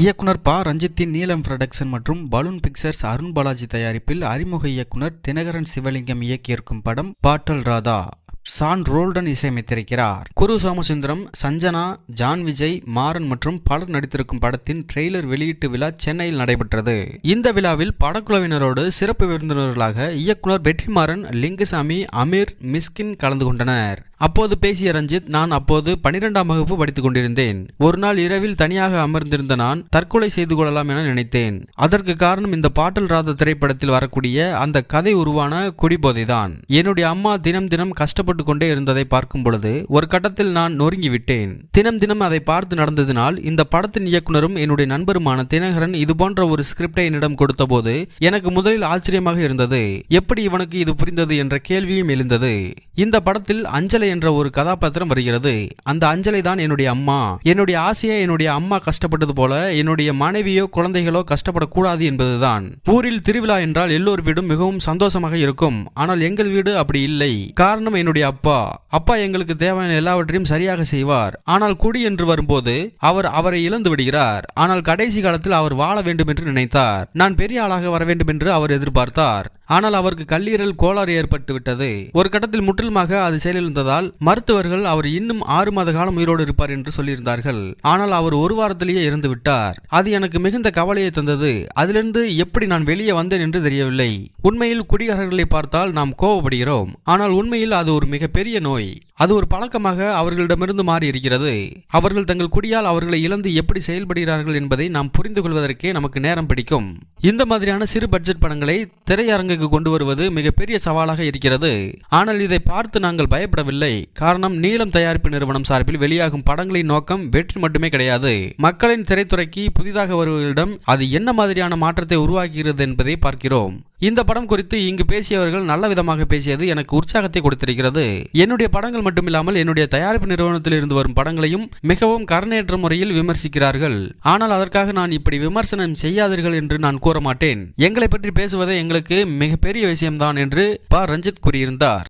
இயக்குனர் பா. ரஞ்சித்தின் நீலம் ப்ரொடக்ஷன் மற்றும் பலூன் பிக்சர்ஸ் அருண் பாலாஜி தயாரிப்பில் அறிமுக இயக்குனர் தினகரன் சிவலிங்கம் இயக்கியிருக்கும் படம் பாட்டல் ராதா. சான் ரோல்டன் இசையமைத்திருக்கிறார். குரு சோமசுந்தரம் சஞ்சனா ஜான் விஜய் மாறன் மற்றும் பலர் நடித்திருக்கும் படத்தின் ட்ரெய்லர் வெளியீட்டு விழா சென்னையில் நடைபெற்றது. இந்த விழாவில் படக்குழுவினரோடு சிறப்பு விருந்தினர்களாக இயக்குனர் வெற்றிமாறன் லிங்குசாமி அமீர் மிஸ்கின் கலந்து கொண்டனர். அப்போது பேசிய ரஞ்சித் நான் அப்போது பனிரெண்டாம் வகுப்பு படித்துக் கொண்டிருந்தேன். ஒரு நாள் இரவில் தனியாக அமர்ந்திருந்த நான் தற்கொலை செய்து கொள்ளலாம் என நினைத்தேன். அதற்கு காரணம் இந்த பாட்டல் ராத திரைப்படத்தில் வரக்கூடிய அந்த கதை உருவான குடிபோதைதான். என்னுடைய அம்மா தினம் தினம் கஷ்டப்பட்டு கொண்டே இருந்ததை பார்க்கும் பொழுது ஒரு கட்டத்தில் நான் நொறுங்கிவிட்டேன் தினம் தினம் அதை பார்த்து நடந்ததினால் இந்த படத்தின் இயக்குனரும் என்னுடைய நண்பருமான தினகரன் இது போன்ற ஒரு ஸ்கிரிப்டை என்னிடம் கொடுத்தபோது எனக்கு முதலில் ஆச்சரியமாக இருந்தது. எப்படி இவனுக்கு இது புரிந்தது என்ற கேள்வியும் எழுந்தது. இந்த படத்தில் அஞ்சலை என்ற ஒரு கதாபாத்திரம் வருகிறது. அந்த அஞ்சலை தான் என்னுடைய அம்மா. என்னுடைய ஆசையை என்னுடைய அம்மா கஷ்டப்பட்டது போல என்னுடைய மனைவியோ குழந்தைகளோ கஷ்டப்படக்கூடாது என்பதுதான். ஊரில் திருவிழா என்றால் எல்லோர் வீடும் மிகவும் சந்தோஷமாக இருக்கும். ஆனால் எங்கள் வீடு அப்படி இல்லை. காரணம் என்னுடைய அப்பா. அப்பா எங்களுக்கு தேவையான எல்லாவற்றையும் சரியாக செய்வார். ஆனால் குடி என்று வரும்போது அவர் அவரை இழந்து விடுகிறார். ஆனால் கடைசி காலத்தில் அவர் வாழ வேண்டும் என்று நினைத்தார். நான் பெரிய ஆளாக வர வேண்டும் என்று அவர் எதிர்பார்த்தார். ஆனால் அவருக்கு கல்லீரல் கோளாறு ஏற்பட்டு விட்டது ஒரு கட்டத்தில் முற்றிலுமாக அது செயலிழந்ததால் மருத்துவர்கள் அவர் இன்னும் ஆறு மாத காலம் உயிரோடு இருப்பார் என்று சொல்லியிருந்தார்கள். ஆனால் அவர் ஒரு வாரத்திலேயே இறந்து விட்டார் அது எனக்கு மிகுந்த கவலையை தந்தது. அதிலிருந்து எப்படி நான் வெளியே வந்தேன் என்று தெரியவில்லை. உண்மையில் குடிகாரர்களை பார்த்தால் நாம் கோவப்படுகிறோம். ஆனால் உண்மையில் அது ஒரு மிகப்பெரிய நோய். அது ஒரு பழக்கமாக அவர்களிடமிருந்து மாறி இருக்கிறது அவர்கள் தங்கள் குடியால் அவர்களை இழந்து எப்படி செயல்படுகிறார்கள் என்பதை நாம் புரிந்து கொள்வதற்கே நமக்கு நேரம் பிடிக்கும். இந்த மாதிரியான சிறு பட்ஜெட் படங்களை திரையரங்குக்கு கொண்டு வருவது மிகப்பெரிய சவாலாக இருக்கிறது. ஆனால் இதை பார்த்து நாங்கள் பயப்படவில்லை. காரணம் நீளம் தயாரிப்பு நிறுவனம் சார்பில் வெளியாகும் படங்களின் நோக்கம் வெற்றி மட்டுமே கிடையாது. மக்களின் திரைத்துறைக்கு புதிதாக வருவர்களிடம் அது என்ன மாதிரியான மாற்றத்தை உருவாக்குகிறது என்பதை பார்க்கிறோம். இந்த படம் குறித்து இங்கு பேசியவர்கள் நல்ல விதமாக பேசியது எனக்கு உற்சாகத்தை கொடுத்திருக்கிறது. என்னுடைய படங்கள் மட்டுமில்லாமல் என்னுடைய தயாரிப்பு நிறுவனத்தில் இருந்து வரும் படங்களையும் மிகவும் கருணையற்ற முறையில் விமர்சிக்கிறார்கள். ஆனால் அதற்காக நான் இப்படி விமர்சனம் செய்யாதீர்கள் என்று நான் கூற மாட்டேன் எங்களை பற்றி பேசுவதே எங்களுக்கு மிகப்பெரிய விஷயம்தான் என்று ப. ரஞ்சித் கூறியிருந்தார்.